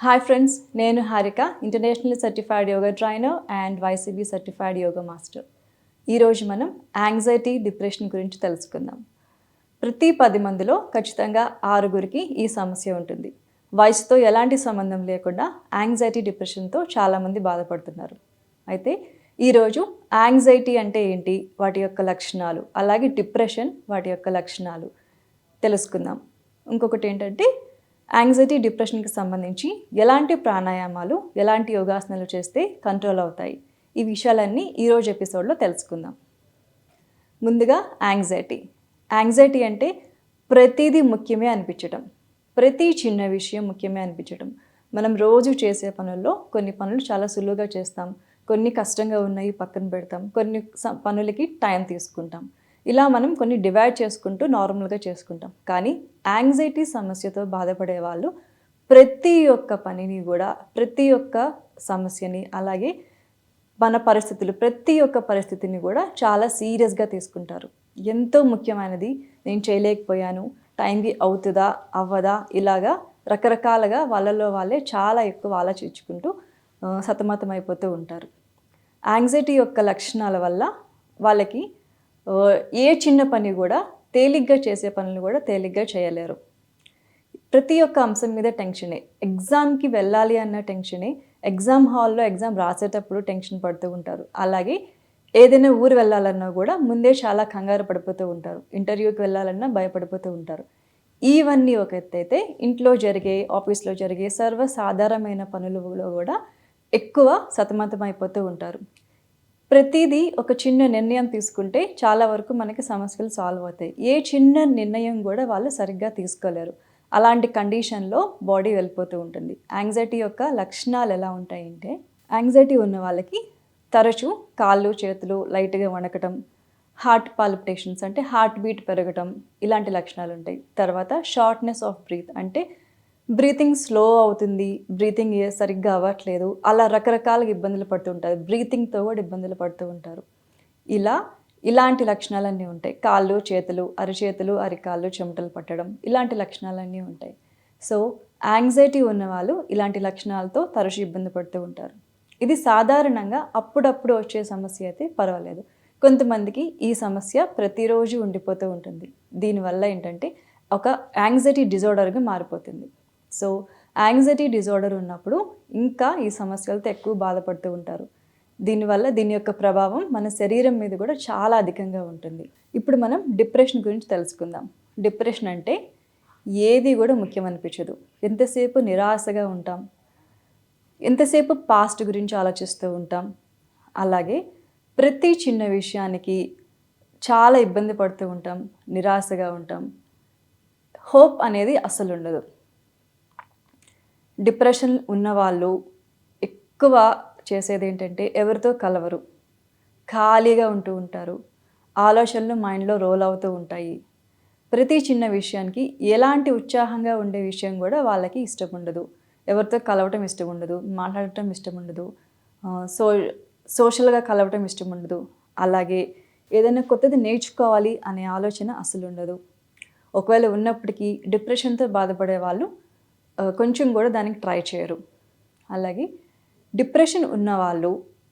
Hi friends నేను Harika international certified yoga trainer and YCB certified yoga master ఈరోజు మనం anxiety depression గురించి తెలుసుకుందాం. ప్రతి పది మందిలో ఖచ్చితంగా ఆరుగురికి ఈ సమస్య ఉంటుంది. వయసుతో ఎలాంటి సంబంధం లేకుండా యాంగ్జైటీ డిప్రెషన్తో చాలామంది బాధపడుతున్నారు. అయితే ఈరోజు యాంగ్జైటీ అంటే ఏంటి? వాటి యొక్క లక్షణాలు అలాగే డిప్రెషన్ వాటి యొక్క లక్షణాలు తెలుసుకుందాం. ఇంకొకటి ఏంటంటే యాంగ్జైటీ డిప్రెషన్కి సంబంధించి ఎలాంటి ప్రాణాయామాలు ఎలాంటి యోగాసనాలు చేస్తే కంట్రోల్ అవుతాయి? ఈ విషయాలన్నీ ఈరోజు ఎపిసోడ్లో తెలుసుకుందాం. ముందుగా యాంగ్జైటీ యాంగ్జైటీ అంటే ప్రతిదీ ముఖ్యమే అనిపించటం. ప్రతి చిన్న విషయం ముఖ్యమే అనిపించటం. మనం రోజు చేసే పనుల్లో కొన్ని పనులు చాలా సులువుగా చేస్తాం. కొన్ని కష్టంగా ఉన్నాయి పక్కన పెడతాం. కొన్ని స- పనులకి టైం తీసుకుంటాం. ఇలా మనం కొన్ని డివైడ్ చేసుకుంటూ నార్మల్గా చేసుకుంటాం. కానీ యాంగ్జైటీ సమస్యతో బాధపడే వాళ్ళు ప్రతి ఒక్క పనిని కూడా ప్రతి ఒక్క సమస్యని అలాగే మన పరిస్థితులు ప్రతి ఒక్క పరిస్థితిని కూడా చాలా సీరియస్గా తీసుకుంటారు. ఎంతో ముఖ్యమైనది నేను చేయలేకపోయాను టైంకి అవుతుందా అవ్వదా ఇలాగా రకరకాలుగా వాళ్ళలో వాళ్ళే చాలా ఎక్కువ ఆలోచించుకుంటూ సతమతమైపోతూ ఉంటారు. యాంగ్జైటీ యొక్క లక్షణాల వల్ల వాళ్ళకి ఏ చిన్న పని కూడా తేలిగ్గా చేసే పనులు కూడా తేలిగ్గా చేయలేరు. ప్రతి ఒక్క అంశం మీద టెన్షనే. ఎగ్జామ్కి వెళ్ళాలి అన్న టెన్షనే. ఎగ్జామ్ హాల్లో ఎగ్జామ్ రాసేటప్పుడు టెన్షన్ పడుతూ ఉంటారు. అలాగే ఏదైనా ఊరు వెళ్ళాలన్నా కూడా ముందే చాలా కంగారు పడిపోతూ ఉంటారు. ఇంటర్వ్యూకి వెళ్ళాలన్నా భయపడిపోతూ ఉంటారు. ఇవన్నీ ఒక ఎత్తు అయితే ఇంట్లో జరిగే ఆఫీస్లో జరిగే సర్వసాధారణమైన పనులలో కూడా ఎక్కువ సతమతమైపోతూ ఉంటారు. ప్రతిదీ ఒక చిన్న నిర్ణయం తీసుకుంటే చాలా వరకు మనకి సమస్యలు సాల్వ్ అవుతాయి. ఏ చిన్న నిర్ణయం కూడా వాళ్ళు సరిగ్గా తీసుకోలేరు. అలాంటి కండిషన్లో బాడీ వెళ్ళిపోతూ ఉంటుంది. యాంగ్జైటీ యొక్క లక్షణాలు ఎలా ఉంటాయంటే యాంగ్జైటీ ఉన్న వాళ్ళకి తరచూ కాళ్ళు చేతులు లైట్గా వణకటం హార్ట్ పాల్పిటేషన్స్ అంటే హార్ట్ బీట్ పెరగటం ఇలాంటి లక్షణాలు ఉంటాయి. తర్వాత షార్ట్నెస్ ఆఫ్ బ్రీత్ అంటే బ్రీతింగ్ స్లో అవుతుంది. బ్రీతింగ్ సరిగ్గా అవ్వట్లేదు. అలా రకరకాలుగా ఇబ్బందులు పడుతూ ఉంటారు. బ్రీతింగ్తో కూడా ఇబ్బందులు పడుతూ ఉంటారు. ఇలా ఇలాంటి లక్షణాలన్నీ ఉంటాయి. కాళ్ళు చేతులు అరిచేతులు అరికాళ్ళు చెమటలు పట్టడం ఇలాంటి లక్షణాలన్నీ ఉంటాయి. సో యాంగ్జైటీ ఉన్నవాళ్ళు ఇలాంటి లక్షణాలతో తరచు ఇబ్బంది పడుతూ ఉంటారు. ఇది సాధారణంగా అప్పుడప్పుడు వచ్చే సమస్య అయితే పర్వాలేదు. కొంతమందికి ఈ సమస్య ప్రతిరోజు ఉండిపోతూ ఉంటుంది. దీనివల్ల ఏంటంటే ఒక యాంగ్జైటీ డిజార్డర్గా మారిపోతుంది. సో యాంగ్జైటీ డిజార్డర్ ఉన్నప్పుడు ఇంకా ఈ సమస్యలతో ఎక్కువ బాధపడుతూ ఉంటారు. దీనివల్ల దీని యొక్క ప్రభావం మన శరీరం మీద కూడా చాలా అధికంగా ఉంటుంది. ఇప్పుడు మనం డిప్రెషన్ గురించి తెలుసుకుందాం. డిప్రెషన్ అంటే ఏది కూడా ముఖ్యం అనిపించదు. ఎంతసేపు నిరాశగా ఉంటాం. ఎంతసేపు పాస్ట్ గురించి ఆలోచిస్తూ ఉంటాం. అలాగే ప్రతి చిన్న విషయానికి చాలా ఇబ్బంది పడుతూ ఉంటాం. నిరాశగా ఉంటాం. హోప్ అనేది అసలు ఉండదు. డిప్రెషన్ ఉన్నవాళ్ళు ఎక్కువ చేసేది ఏంటంటే ఎవరితో కలవరు. ఖాళీగా ఉంటూ ఉంటారు. ఆలోచనలు మైండ్లో రోల్ అవుతూ ఉంటాయి. ప్రతి చిన్న విషయానికి ఎలాంటి ఉత్సాహంగా ఉండే విషయం కూడా వాళ్ళకి ఇష్టం ఉండదు ఎవరితో కలవటం ఇష్టం ఉండదు మాట్లాడటం ఇష్టం ఉండదు సో సోషల్గా కలవటం ఇష్టం ఉండదు అలాగే ఏదైనా కొత్తది నేర్చుకోవాలి అనే ఆలోచన అసలు ఉండదు ఒకవేళ ఉన్నప్పటికీ డిప్రెషన్తో బాధపడే వాళ్ళు కొంచెం కూడా దానికి ట్రై చేయరు. అలాగే డిప్రెషన్ ఉన్నవాళ్ళు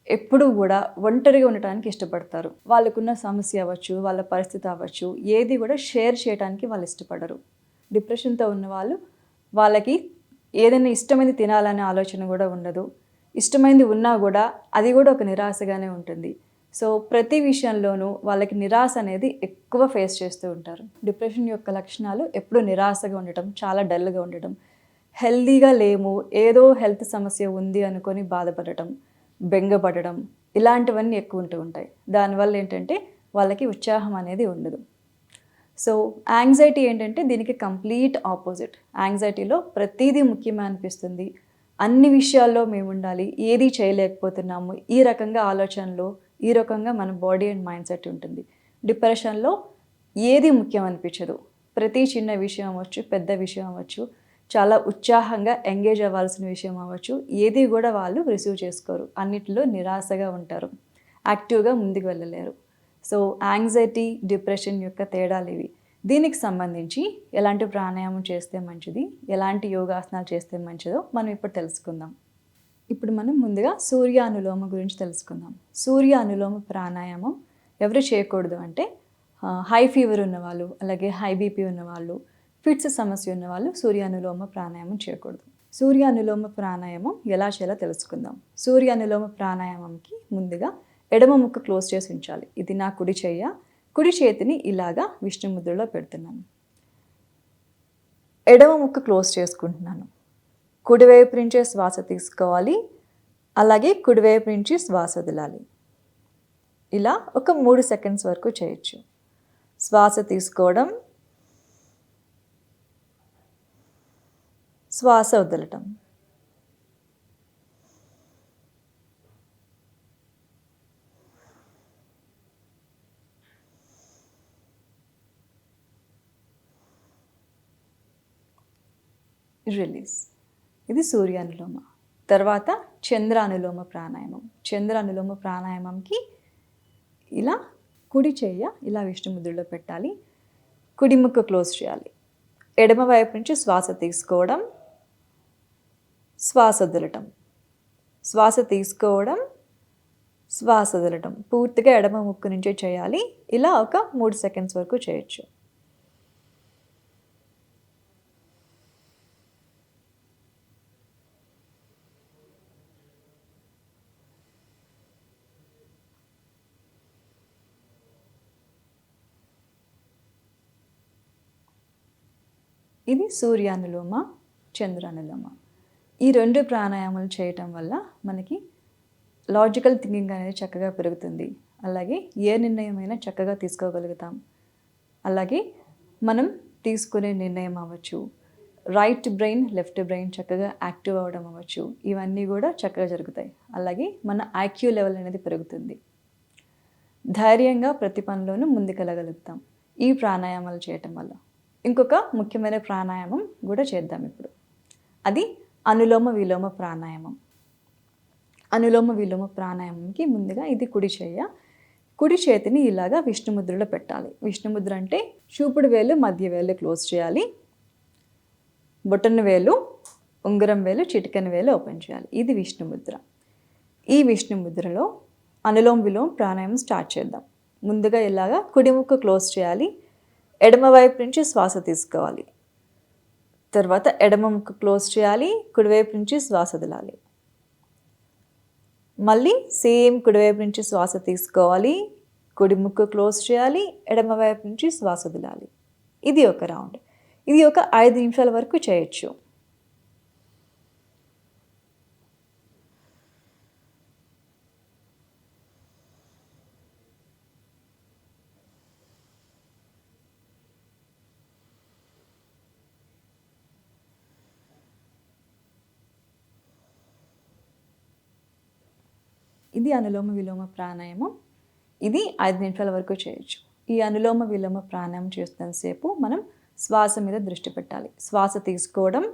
ఎప్పుడూ కూడా ఒంటరిగా ఉండటానికి ఇష్టపడతారు. వాళ్ళకున్న సమస్య అవ్వచ్చు వాళ్ళ పరిస్థితి అవ్వచ్చు ఏది కూడా షేర్ చేయడానికి వాళ్ళు ఇష్టపడరు. డిప్రెషన్తో ఉన్న వాళ్ళు వాళ్ళకి ఏదైనా ఇష్టమైనది తినాలనే ఆలోచన కూడా ఉండదు. ఇష్టమైనది ఉన్నా కూడా అది కూడా ఒక నిరాశగానే ఉంటుంది. సో ప్రతి విషయంలోనూ వాళ్ళకి నిరాశ అనేది ఎక్కువ ఫేస్ చేస్తూ ఉంటారు. డిప్రెషన్ యొక్క లక్షణాలు ఎప్పుడు నిరాశగా ఉండటం చాలా డల్గా ఉండటం హెల్దీగా లేము ఏదో హెల్త్ సమస్య ఉంది అనుకొని బాధపడటం బెంగపడడం ఇలాంటివన్నీ ఎక్కువ ఉంటూ ఉంటాయి. దానివల్ల ఏంటంటే వాళ్ళకి ఉత్సాహం అనేది ఉండదు. సో యాంగ్జైటీ ఏంటంటే దీనికి కంప్లీట్ ఆపోజిట్ యాంగ్జైటీలో ప్రతిదీ ముఖ్యమే అనిపిస్తుంది. అన్ని విషయాల్లో మేము ఉండాలి ఏది చేయలేకపోతున్నాము ఈ రకంగా ఆలోచనలో ఈ రకంగా మన బాడీ అండ్ మైండ్ సెట్ ఉంటుంది డిప్రెషన్లో ఏది ముఖ్యం అనిపించదు. ప్రతి చిన్న విషయం అవ్వచ్చు పెద్ద విషయం అవ్వచ్చు చాలా ఉత్సాహంగా ఎంగేజ్ అవ్వాల్సిన విషయం అవ్వచ్చు. ఏది కూడా వాళ్ళు రిసీవ్ చేసుకోరు. అన్నిటిలో నిరాశగా ఉంటారు. యాక్టివ్గా ముందుకు వెళ్ళలేరు. సో యాంగ్జైటీ డిప్రెషన్ యొక్క తేడాలు ఇవి. దీనికి సంబంధించి ఎలాంటి ప్రాణాయామం చేస్తే మంచిది? ఎలాంటి యోగాసనాలు చేస్తే మంచిదో మనం ఇప్పుడు తెలుసుకుందాం. ఇప్పుడు మనం ముందుగా సూర్య అనులోమ గురించి తెలుసుకుందాం. సూర్య అనులోమ ప్రాణాయామం ఎవరు చేయకూడదు అంటే హై ఫీవర్ ఉన్నవాళ్ళు అలాగే హై బీపీ ఉన్నవాళ్ళు ఫిట్స్ సమస్య ఉన్నవాళ్ళు సూర్య అనులోమ ప్రాణాయామం చేయకూడదు. సూర్య అనులోమ ప్రాణాయామం ఎలా చేయాలో తెలుసుకుందాం. సూర్యానులోమ ప్రాణాయామంకి ముందుగా ఎడమ ముక్క క్లోజ్ చేసి ఉంచాలి. ఇది నా కుడి చెయ్య కుడి చేతిని ఇలాగా విష్ణుముద్రలో పెడుతున్నాను. ఎడమ ముక్క క్లోజ్ చేసుకుంటున్నాను. కుడివైపు నుంచే శ్వాస తీసుకోవాలి. అలాగే కుడివైపు నుంచి శ్వాస వదలాలి. ఇలా ఒక మూడు సెకండ్స్ వరకు చేయొచ్చు. శ్వాస తీసుకోవడం శ్వాస వదలటం. రిలీజ్. ఇది సూర్యానులోమ. తర్వాత చంద్రానులోమ ప్రాణాయామం. చంద్రానులోమ ప్రాణాయామంకి ఇలా కుడి చెయ్య ఇలా విష్ణుముద్రలో పెట్టాలి. కుడిముక్క క్లోజ్ చేయాలి. ఎడమ వైపు నుంచి శ్వాస తీసుకోవడం. శ్వాస వదలటం. శ్వాస తీసుకోవడం శ్వాస వదలటం. పూర్తిగా ఎడమ ముక్కు నుంచే చేయాలి. ఇలా ఒక మూడు సెకండ్స్ వరకు చేయొచ్చు. ఇది సూర్యానులోమ చంద్రానులోమ. ఈ రెండు ప్రాణాయామాలు చేయటం వల్ల మనకి లాజికల్ థింకింగ్ అనేది చక్కగా పెరుగుతుంది. అలాగే ఏ నిర్ణయమైనా చక్కగా తీసుకోగలుగుతాం. అలాగే మనం తీసుకునే నిర్ణయం అవ్వచ్చు. రైట్ బ్రెయిన్ లెఫ్ట్ బ్రెయిన్ చక్కగా యాక్టివ్ అవ్వడం అవ్వచ్చు. ఇవన్నీ కూడా చక్కగా జరుగుతాయి. అలాగే మన ఐక్యూ లెవెల్ అనేది పెరుగుతుంది. ధైర్యంగా ప్రతి పనిలోనూ ముందుకెళ్ళగలుగుతాం ఈ ప్రాణాయామాలు చేయటం వల్ల. ఇంకొక ముఖ్యమైన ప్రాణాయామం కూడా చేద్దాం ఇప్పుడు. అది అనులోమ విలోమ ప్రాణాయామం. అనులోమ విలోమ ప్రాణాయామంకి ముందుగా ఇది కుడి చేయ. కుడి చేతిని ఇలాగా విష్ణుముద్రలో పెట్టాలి. విష్ణుముద్ర అంటే చూపుడు వేలు మధ్య వేలు క్లోజ్ చేయాలి. బొటన వేలు ఉంగరం వేలు చిటికన వేలు ఓపెన్ చేయాలి. ఇది విష్ణుముద్ర. ఈ విష్ణుముద్రలో అనులోమ విలోమ ప్రాణాయామం స్టార్ట్ చేద్దాం. ముందుగా ఇలాగా కుడి ముక్కు క్లోజ్ చేయాలి. ఎడమ వైపు నుంచి శ్వాస తీసుకోవాలి. తర్వాత ఎడమ ముక్కు క్లోజ్ చేయాలి కుడివైపు నుంచి శ్వాస వదలాలి. మళ్ళీ సేమ్ కుడివైపు నుంచి శ్వాస తీసుకోవాలి కుడి ముక్కు క్లోజ్ చేయాలి ఎడమ వైపు నుంచి శ్వాస వదలాలి. ఇది ఒక రౌండ్. ఇది ఒక ఐదు నిమిషాల వరకు చేయొచ్చు. ఇది అనులోమ విలోమ ప్రాణాయామం. ఇది ఐదు నిమిషాల వరకు చేయొచ్చు. ఈ అనులోమ విలోమ ప్రాణాయామం చేస్తున్నంతసేపు మనం శ్వాస మీద దృష్టి పెట్టాలి. శ్వాస తీసుకోవడం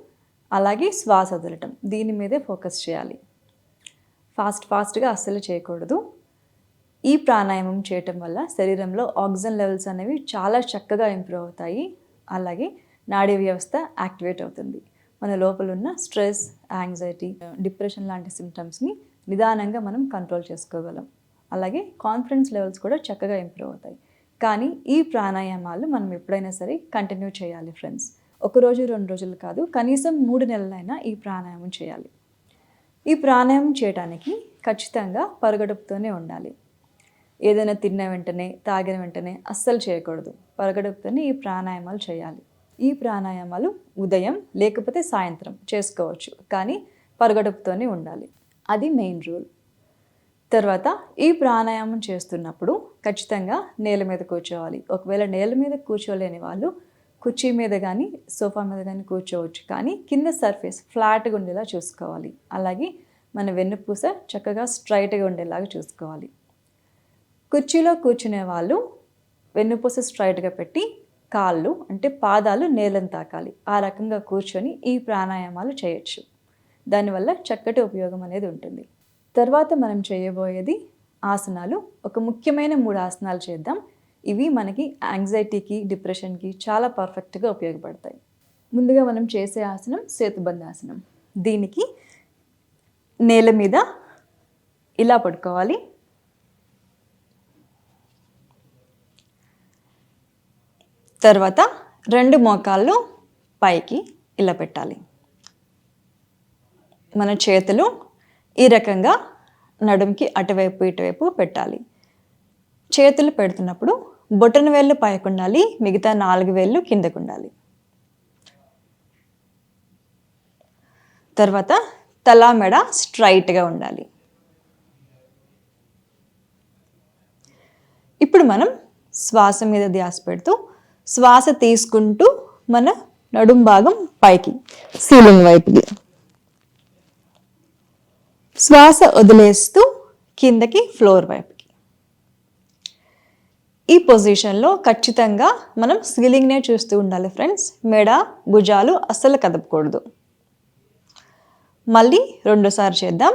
అలాగే శ్వాస వదలటం దీని మీదే ఫోకస్ చేయాలి. ఫాస్ట్ ఫాస్ట్గా అస్సలు చేయకూడదు. ఈ ప్రాణాయామం చేయటం వల్ల శరీరంలో ఆక్సిజన్ లెవెల్స్ అనేవి చాలా చక్కగా ఇంప్రూవ్ అవుతాయి. అలాగే నాడీ వ్యవస్థ యాక్టివేట్ అవుతుంది. మన లోపల ఉన్న స్ట్రెస్ యాంగ్జైటీ డిప్రెషన్ లాంటి సిమ్టమ్స్ని నిదానంగా మనం కంట్రోల్ చేసుకోగలం. అలాగే కాన్ఫిడెన్స్ లెవెల్స్ కూడా చక్కగా ఇంప్రూవ్ అవుతాయి. కానీ ఈ ప్రాణాయామాలు మనం ఎప్పుడైనా సరే కంటిన్యూ చేయాలి ఫ్రెండ్స్ ఒకరోజు రెండు రోజులు కాదు కనీసం మూడు నెలలైనా ఈ ప్రాణాయామం చేయాలి. ఈ ప్రాణాయామం చేయడానికి ఖచ్చితంగా పరగడుపుతోనే ఉండాలి. ఏదైనా తిన్న వెంటనే తాగిన వెంటనే అస్సలు చేయకూడదు. పరగడుపుతోనే ఈ ప్రాణాయామాలు చేయాలి. ఈ ప్రాణాయామాలు ఉదయం లేకపోతే సాయంత్రం చేసుకోవచ్చు. కానీ పరగడుపుతోనే ఉండాలి. అది మెయిన్ రూల్ తర్వాత ఈ ప్రాణాయామం చేస్తున్నప్పుడు ఖచ్చితంగా నేల మీద కూర్చోవాలి. ఒకవేళ నేల మీద కూర్చోలేని వాళ్ళు కుర్చీ మీద కానీ సోఫా మీద కానీ కూర్చోవచ్చు. కానీ కింద సర్ఫేస్ ఫ్లాట్గా ఉండేలా చూసుకోవాలి. అలాగే మన వెన్నుపూస చక్కగా స్ట్రైట్గా ఉండేలాగా చూసుకోవాలి. కుర్చీలో కూర్చునే వాళ్ళు వెన్నుపూస స్ట్రైట్గా పెట్టి కాళ్ళు అంటే పాదాలు నేలను తాకాలి. ఆ రకంగా కూర్చొని ఈ ప్రాణాయామాలు చేయొచ్చు. దానివల్ల చక్కటి ఉపయోగం అనేది ఉంటుంది. తర్వాత మనం చేయబోయేది ఆసనాలు. ఒక ముఖ్యమైన మూడు ఆసనాలు చేద్దాం. ఇవి మనకి యాంగ్జైటీకి డిప్రెషన్కి చాలా పర్ఫెక్ట్గా ఉపయోగపడతాయి. ముందుగా మనం చేసే ఆసనం సేతుబంధాసనం దీనికి నేల మీద ఇలా పడుకోవాలి. తర్వాత రెండు మోకాళ్ళు పైకి ఇలా పెట్టాలి. మన చేతులు ఈ రకంగా నడుంకి అటువైపు ఇటువైపు పెట్టాలి. చేతులు పెడుతున్నప్పుడు బొటన వేళ్ళు పైకి ఉండాలి మిగతా నాలుగు వేళ్ళు కిందకు ఉండాలి తర్వాత తల మెడ స్ట్రైట్గా ఉండాలి. ఇప్పుడు మనం శ్వాస మీద ధ్యాస పెడుతూ శ్వాస తీసుకుంటూ మన నడుం భాగం పైకి సీలింగ్ వైపుకి. శ్వాస వదిలేస్తూ కిందకి ఫ్లోర్ వైపుకి. ఈ పొజిషన్లో ఖచ్చితంగా మనం సీలింగ్నే చూస్తూ ఉండాలి ఫ్రెండ్స్. మెడ భుజాలు అస్సలు కదపకూడదు. మళ్ళీ రెండోసారి చేద్దాం.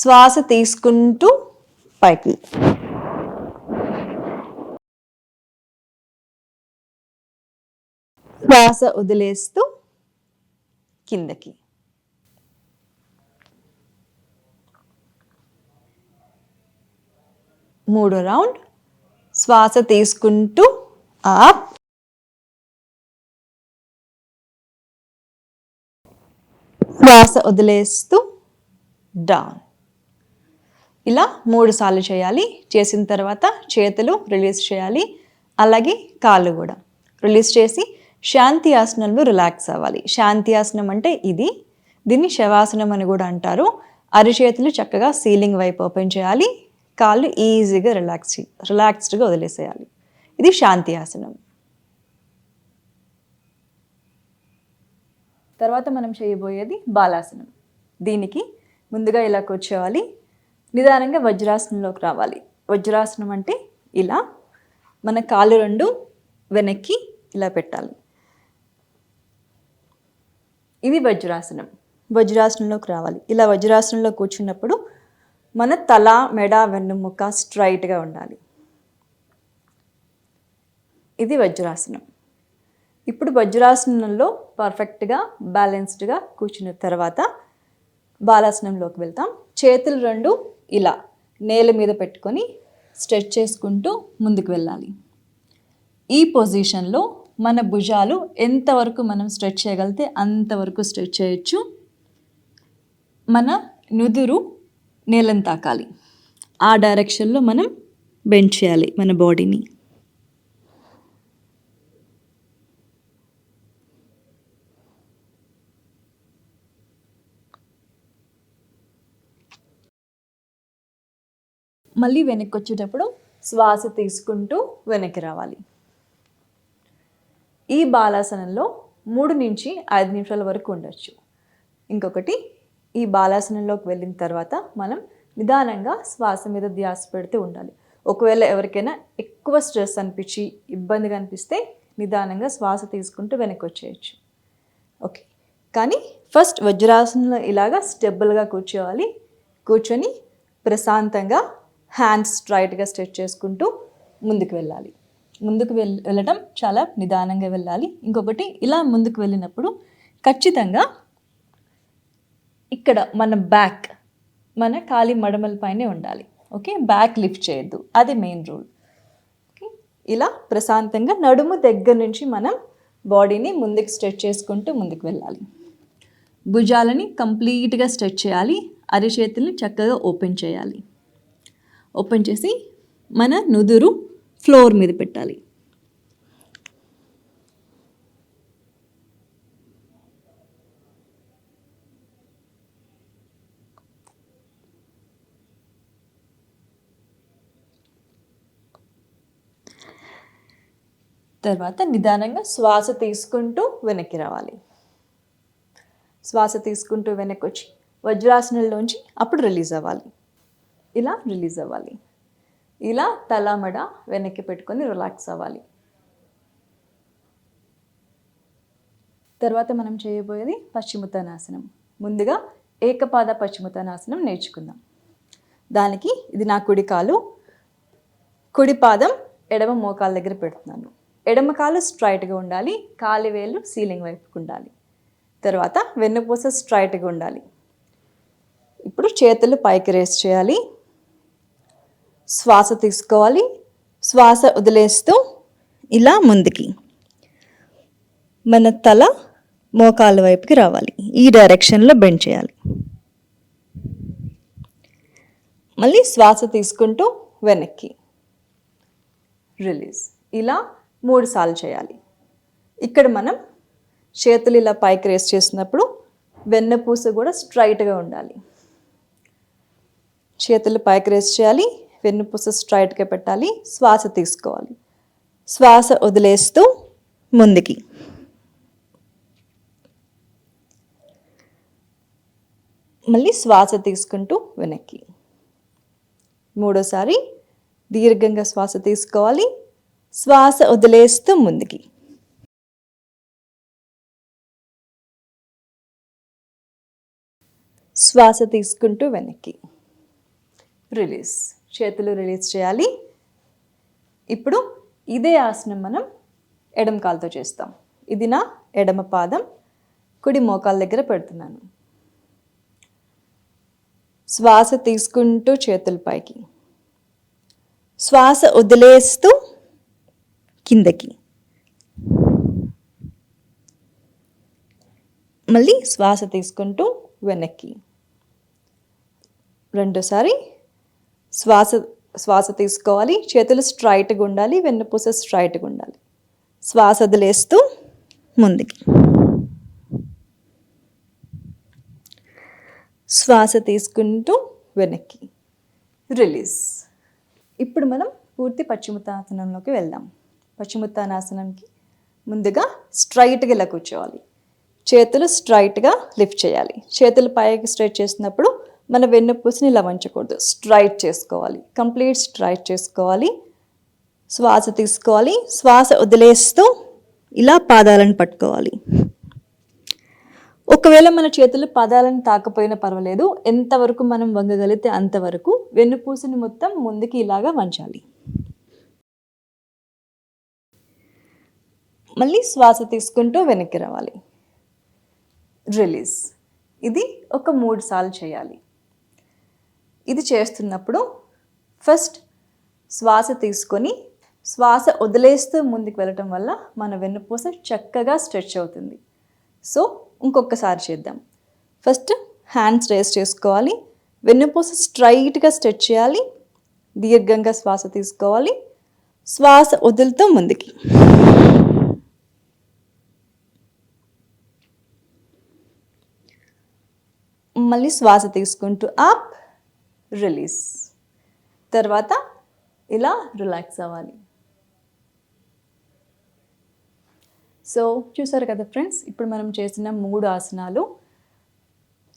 శ్వాస తీసుకుంటూ పైకి. శ్వాస వదిలేస్తూ కిందకి. మూడో రౌండ్. శ్వాస తీసుకుంటూ అప్ శ్వాస వదిలేస్తూ డౌన్. ఇలా మూడు సార్లు చేయాలి. చేసిన తర్వాత చేతులు రిలీజ్ చేయాలి. అలాగే కాళ్ళు కూడా రిలీజ్ చేసి శాంతి ఆసనంలో రిలాక్స్ అవ్వాలి. శాంతి ఆసనం అంటే ఇది. దీన్ని శవాసనం అని కూడా అంటారు. అరిచేతులు చక్కగా సీలింగ్ వైపు ఓపెన్ చేయాలి. కాళ్ళు ఈజీగా రిలాక్స్ రిలాక్స్డ్గా వదిలేసేయాలి. ఇది శాంతి ఆసనం. తర్వాత మనం చేయబోయేది బాలాసనం. దీనికి ముందుగా ఇలా కూర్చోవాలి. నిదానంగా వజ్రాసనంలోకి రావాలి. వజ్రాసనం అంటే ఇలా మన కాళ్ళు రెండు వెనక్కి ఇలా పెట్టాలి. ఇది వజ్రాసనం. వజ్రాసనంలోకి రావాలి. ఇలా వజ్రాసనంలో కూర్చున్నప్పుడు మన తల మెడ వెన్నుముక స్ట్రైట్గా ఉండాలి. ఇది వజ్రాసనం. ఇప్పుడు వజ్రాసనంలో పర్ఫెక్ట్గా బ్యాలెన్స్డ్గా కూర్చున్న తర్వాత బాలాసనంలోకి వెళ్తాం. చేతులు రెండు ఇలా నేల మీద పెట్టుకొని స్ట్రెచ్ చేసుకుంటూ ముందుకు వెళ్ళాలి. ఈ పొజిషన్లో మన భుజాలు ఎంతవరకు మనం స్ట్రెచ్ చేయగలిగితే అంతవరకు స్ట్రెచ్ చేయొచ్చు. మన నుదురు నేలను తాకాలి. ఆ డైరెక్షన్లో మనం బెండ్ చేయాలి మన బాడీని. మళ్ళీ వెనక్కి వచ్చేటప్పుడు శ్వాస తీసుకుంటూ వెనక్కి రావాలి. ఈ బాలాసనంలో మూడు నుంచి ఐదు నిమిషాల వరకు ఉండొచ్చు. ఇంకొకటి ఈ బాలాసనంలోకి వెళ్ళిన తర్వాత మనం నిదానంగా శ్వాస మీద ధ్యాస పెడుతూ ఉండాలి. ఒకవేళ ఎవరికైనా ఎక్కువ స్ట్రెస్ అనిపించి ఇబ్బందిగా అనిపిస్తే నిదానంగా శ్వాస తీసుకుంటూ వెనక్కి వచ్చేయచ్చు. ఓకే. కానీ ఫస్ట్ వజ్రాసనంలో ఇలాగా స్టెబుల్గా కూర్చోవాలి. కూర్చొని ప్రశాంతంగా హ్యాండ్స్ స్ట్రైట్గా స్ట్రెచ్ చేసుకుంటూ ముందుకు వెళ్ళాలి. ముందుకు వెళ్ వెళ్ళడం చాలా నిదానంగా వెళ్ళాలి. ఇంకొకటి ఇలా ముందుకు వెళ్ళినప్పుడు ఖచ్చితంగా ఇక్కడ మన బ్యాక్ మన కాలి మడమల పైనే ఉండాలి. ఓకే బ్యాక్ లిఫ్ట్ చేయొద్దు. అది మెయిన్ రూల్ ఓకే ఇలా ప్రశాంతంగా నడుము దగ్గర నుంచి మనం బాడీని ముందుకు స్ట్రెచ్ చేసుకుంటూ ముందుకు వెళ్ళాలి. భుజాలని కంప్లీట్గా స్ట్రెచ్ చేయాలి. అరిచేతుల్ని చక్కగా ఓపెన్ చేయాలి. ఓపెన్ చేసి మన నుదురు ఫ్లోర్ మీద పెట్టాలి. తర్వాత నిదానంగా శ్వాస తీసుకుంటూ వెనక్కి రావాలి. శ్వాస తీసుకుంటూ వెనక్కి వచ్చి వజ్రాసనంలోంచి అప్పుడు రిలీజ్ అవ్వాలి. ఇలా రిలీజ్ అవ్వాలి. ఇలా తలమడ వెనక్కి పెట్టుకొని రిలాక్స్ అవ్వాలి. తర్వాత మనం చేయబోయేది పశ్చిమోత్తానాసనం ముందుగా ఏకపాద పశ్చిమోత్తానాసనం నేర్చుకుందాం. దానికి ఇది నా కుడి కాలు కుడి పాదం ఎడమ మోకాల దగ్గర పెడుతున్నాను. ఎడమ కాలు స్ట్రైట్గా ఉండాలి కాలి వేలు సీలింగ్ వైపుకు ఉండాలి. తర్వాత వెన్నుపూస స్ట్రైట్గా ఉండాలి. ఇప్పుడు చేతులు పైకి రేస్ చేయాలి. శ్వాస తీసుకోవాలి. శ్వాస వదిలేస్తూ ఇలా ముందుకి. మన తల మోకాళ్ళ వైపుకి రావాలి. ఈ డైరెక్షన్లో బెండ్ చేయాలి. మళ్ళీ శ్వాస తీసుకుంటూ వెనక్కి. రిలీజ్ ఇలా మూడు సార్లు చేయాలి. ఇక్కడ మనం చేతులు ఇలా పైకి రేస్ చేసినప్పుడు వెన్నపూస కూడా స్ట్రైట్గా ఉండాలి. చేతులు పైకి రేస్ చేయాలి వెన్నుపూస స్ట్రైట్గా పెట్టాలి శ్వాస తీసుకోవాలి. శ్వాస వదిలేస్తూ ముందుకి. మళ్ళీ శ్వాస తీసుకుంటూ వెనక్కి. మూడోసారి దీర్ఘంగా శ్వాస తీసుకోవాలి శ్వాస వదిలేస్తూ ముందుకి. శ్వాస తీసుకుంటూ వెనక్కి. రిలీజ్. చేతులు రిలీజ్ చేయాలి. ఇప్పుడు ఇదే ఆసనం మనం ఎడమ కాలుతో చేస్తాం. ఇది నా ఎడమ పాదం. కుడి మోకాల దగ్గర పెడుతున్నాను. శ్వాస తీసుకుంటూ చేతుల పైకి. శ్వాస వదిలేస్తూ కిందకి. మళ్ళీ శ్వాస తీసుకుంటూ వెనక్కి. రెండోసారి శ్వాస శ్వాస తీసుకోవాలి. చేతులు స్ట్రైట్గా ఉండాలి. వెన్నుపూస స్ట్రైట్గా ఉండాలి. శ్వాస వదిలేస్తూ ముందుకి. శ్వాస తీసుకుంటూ వెనక్కి. రిలీజ్. ఇప్పుడు మనం పూర్తి పశ్చిమతాసనంలోకి వెళ్దాం. పశ్చిమోత్తానాసనంకి ముందుగా స్ట్రైట్గా ఇలా కూర్చోవాలి. చేతులు స్ట్రైట్గా లిఫ్ట్ చేయాలి. చేతులు పైకి స్ట్రైట్ చేసినప్పుడు మన వెన్నుపూసని ఇలా వంచకూడదు. స్ట్రైట్ చేసుకోవాలి. కంప్లీట్ స్ట్రైట్ చేసుకోవాలి. శ్వాస తీసుకోవాలి. శ్వాస వదిలేస్తూ ఇలా పాదాలను పట్టుకోవాలి. ఒకవేళ మన చేతులు పాదాలను తాకపోయినా పర్వాలేదు. ఎంతవరకు మనం వంగగలిగితే అంతవరకు వెన్నుపూసని మొత్తం ముందుకి ఇలాగా వంచాలి. మళ్ళీ శ్వాస తీసుకుంటూ వెనక్కి రావాలి. రిలీజ్. ఇది ఒక మూడు సార్లు చేయాలి. ఇది చేస్తున్నప్పుడు ఫస్ట్ శ్వాస తీసుకొని శ్వాస వదిలేస్తూ ముందుకు వెళ్ళటం వల్ల మన వెన్నుపూస చక్కగా స్ట్రెచ్ అవుతుంది. సో ఇంకొకసారి చేద్దాం. ఫస్ట్ హ్యాండ్స్ రేస్ చేసుకోవాలి. వెన్నుపూస స్ట్రైట్గా స్ట్రెచ్ చేయాలి. దీర్ఘంగా శ్వాస తీసుకోవాలి. శ్వాస వదులుతూ ముందుకి. మళ్ళీ శ్వాస తీసుకుంటూ అప్ రిలీజ్ తర్వాత ఇలా రిలాక్స్ అవ్వాలి. సో చూసారు కదా ఫ్రెండ్స్ ఇప్పుడు మనం చేసిన మూడు ఆసనాలు.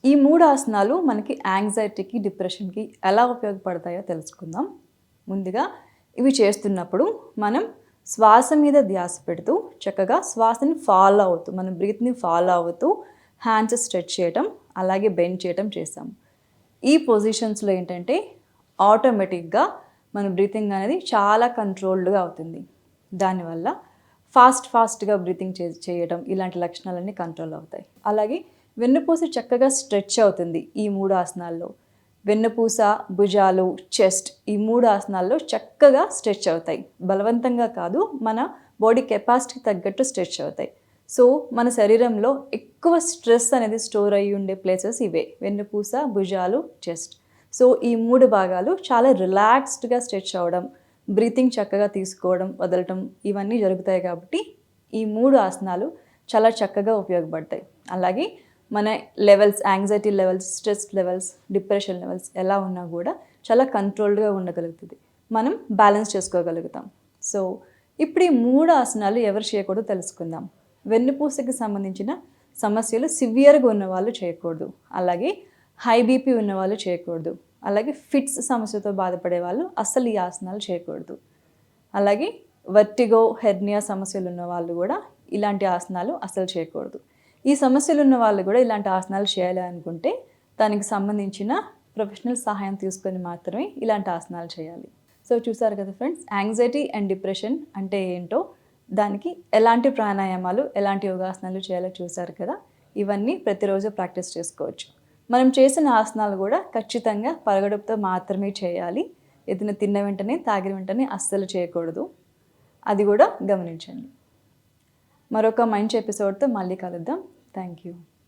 ఈ మూడు ఆసనాలు మనకి యాంగ్జైటీకి డిప్రెషన్కి ఎలా ఉపయోగపడతాయో తెలుసుకుందాం. ముందుగా ఇవి చేస్తున్నప్పుడు మనం శ్వాస మీద ధ్యాస పెడుతూ చక్కగా శ్వాసని ఫాలో అవుతూ మన బ్రీత్ని ఫాలో అవుతూ హ్యాండ్స్ స్ట్రెచ్ చేయటం అలాగే బెండ్ చేయటం చేస్తాం ఈ పొజిషన్స్లో ఏంటంటే ఆటోమేటిక్గా మన బ్రీతింగ్ అనేది చాలా కంట్రోల్డ్గా అవుతుంది. దానివల్ల ఫాస్ట్ ఫాస్ట్గా బ్రీతింగ్ చే చేయడం ఇలాంటి లక్షణాలన్నీ కంట్రోల్ అవుతాయి. అలాగే వెన్నుపూస చక్కగా స్ట్రెచ్ అవుతుంది ఈ మూడు ఆసనాల్లో. వెన్నుపూస భుజాలు చెస్ట్ ఈ మూడు ఆసనాల్లో చక్కగా స్ట్రెచ్ అవుతాయి. బలవంతంగా కాదు మన బాడీ కెపాసిటీకి తగ్గట్టు స్ట్రెచ్ అవుతాయి. సో మన శరీరంలో ఎక్కువ స్ట్రెస్ అనేది స్టోర్ అయ్యి ఉండే ప్లేసెస్ ఇవే. వెన్నుపూస భుజాలు చెస్ట్. సో ఈ మూడు భాగాలు చాలా రిలాక్స్డ్గా స్ట్రెచ్ అవ్వడం బ్రీతింగ్ చక్కగా తీసుకోవడం వదలటం ఇవన్నీ జరుగుతాయి కాబట్టి ఈ మూడు ఆసనాలు చాలా చక్కగా ఉపయోగపడతాయి. అలాగే మన levels anxiety levels stress levels depression levels ఎలా ఉన్నా కూడా చాలా కంట్రోల్డ్గా ఉండగలుగుతుంది. మనం బ్యాలెన్స్ చేసుకోగలుగుతాం. సో ఇప్పుడు ఈ మూడు ఆసనాలు ఎవరు చేయకూడదు తెలుసుకుందాం. వెన్నుపూసకి సంబంధించిన సమస్యలు సివియర్గా ఉన్న వాళ్ళు చేయకూడదు. అలాగే హై బీపీ ఉన్న వాళ్ళు చేయకూడదు. అలాగే ఫిట్స్ సమస్యతో బాధపడే వాళ్ళు అస్సలు ఈ ఆసనాలు చేయకూడదు. అలాగే వర్టిగో హెర్నియా సమస్యలు ఉన్న వాళ్ళు కూడా ఇలాంటి ఆసనాలు అసలు చేయకూడదు. ఈ సమస్యలు ఉన్న వాళ్ళు కూడా ఇలాంటి ఆసనాలు చేయాలి అనుకుంటే దానికి సంబంధించిన ప్రొఫెషనల్ సహాయం తీసుకొని మాత్రమే ఇలాంటి ఆసనాలు చేయాలి. సో చూసారు కదా ఫ్రెండ్స్ యాంగ్జైటీ అండ్ డిప్రెషన్ అంటే ఏంటో దానికి ఎలాంటి ప్రాణాయామాలు ఎలాంటి యోగాసనాలు చేయాలో చూసారు కదా? ఇవన్నీ ప్రతిరోజు ప్రాక్టీస్ చేసుకోవచ్చు. మనం చేసిన ఆసనాలు కూడా ఖచ్చితంగా పరగడుపుతో మాత్రమే చేయాలి. ఏదైనా తిన్న వెంటనే తాగిన వెంటనే అస్సలు చేయకూడదు. అది కూడా గమనించండి. మరొక మంచి ఎపిసోడ్తో మళ్ళీ కలుద్దాం. Thank you.